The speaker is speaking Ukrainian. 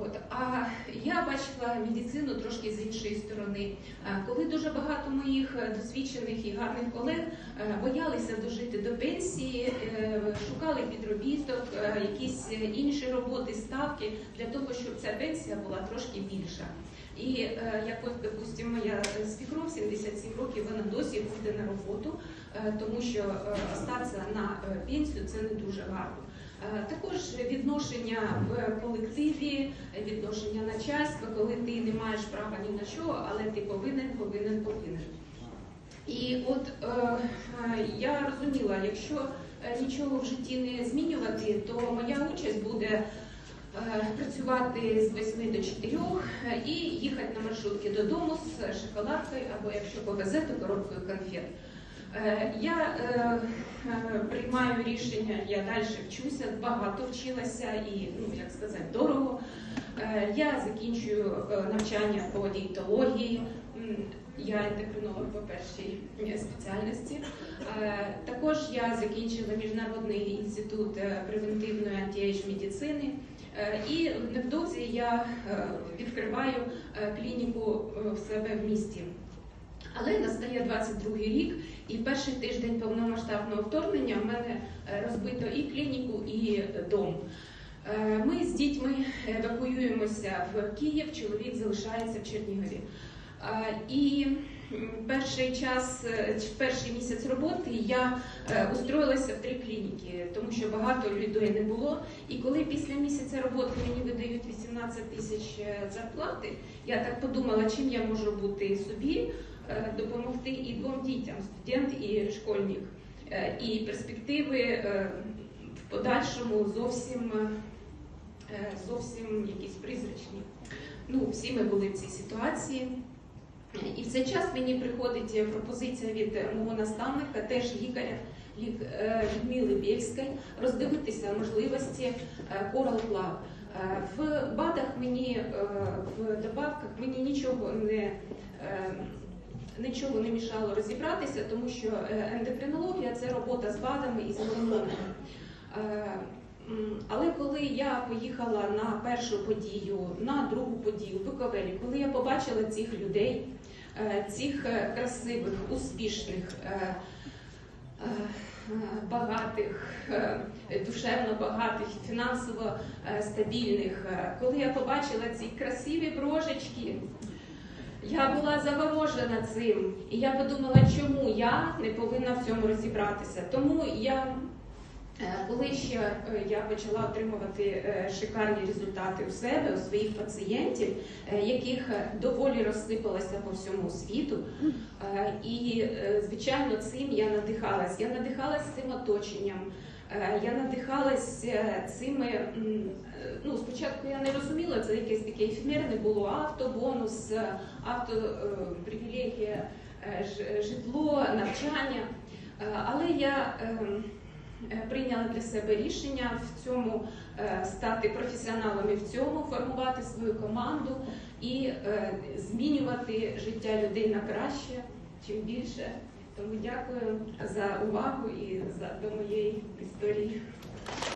От. А я бачила медицину трошки з іншої сторони. Коли дуже багато моїх досвідчених і гарних колег е, боялися дожити до пенсії, е, шукали підробіток, е, якісь інші роботи, ставки для того, щоб ця пенсія була трошки більша. І як ось, допустимо, моя свікров 77 років, вона досі ходить на роботу, тому що остатися на пенсію це не дуже гарно. Також відношення в колективі, відношення начальства, коли ти не маєш права ні на що, але ти повинен, повинен, повинен. І от е, е, я розуміла, якщо е, нічого в житті не змінювати, то моя участь буде е, працювати з 8 до 4 е, і їхати на маршрутки додому з шоколадкою або якщо повезе, то коробкою конфет. Е, Я е, е, приймаю рішення, я далі вчуся, багато вчилася і, ну як сказати, дорого. Я закінчую навчання по дієтології. Я ендокринолог по першій спеціальності. Також я закінчила Міжнародний інститут превентивної антіейдж медицини. І невдовзі я відкриваю клініку в себе в місті. Але настає 22 рік, і перший тиждень повномасштабного вторгнення в мене е, розбито і клініку, і дом. Е, Ми з дітьми евакуюємося в Київ, чоловік залишається в Чернігові. Е, І перший час, е, перший місяць роботи я е, устроїлася в три клініки, тому що багато людей не було. І коли після місяця роботи мені видають 18 тисяч е, зарплати, я так подумала, чим я можу бути собі, е, допомогти і двом дітям, студент і школьник. Е, І перспективи е, в подальшому зовсім, е, зовсім якісь призрачні. Ну, всі ми були в цій ситуації. І в цей час мені приходить пропозиція від мого наставника, теж лікаря е, Людмили Бєльської, роздивитися можливості е, Coral Club. Е, В БАДах мені е, в добавках мені нічого не е, нічого не мішало розібратися, тому що е, ендокринологія це робота з БАДами і з гормонами. Е, Але коли я поїхала на першу подію, на другу подію в Буковелі, коли я побачила цих людей, е, цих красивих, успішних, багатих, душевно багатих, фінансово стабільних, коли я побачила ці красиві брошечки, я була заворожена цим, і я подумала, чому я не повинна в цьому розібратися. Тому я, коли ще е, я почала отримувати е, шикарні результати у себе, у своїх пацієнтів, е, яких е, доволі розсипалося по всьому світу, е, і е, звичайно цим я надихалась. Я надихалась цим оточенням. Е, Я надихалась е, цими. е, Ну, спочатку я не розуміла, це якесь таке ефемерне було авто, бонус, е, авто, е, привілегія, е, житло, навчання. Е, Але я е, для себе рішення в цьому е, стати професіоналом і в цьому, формувати свою команду і е, змінювати життя людей на краще, чим більше. Тому дякую за увагу і за до моєї історії.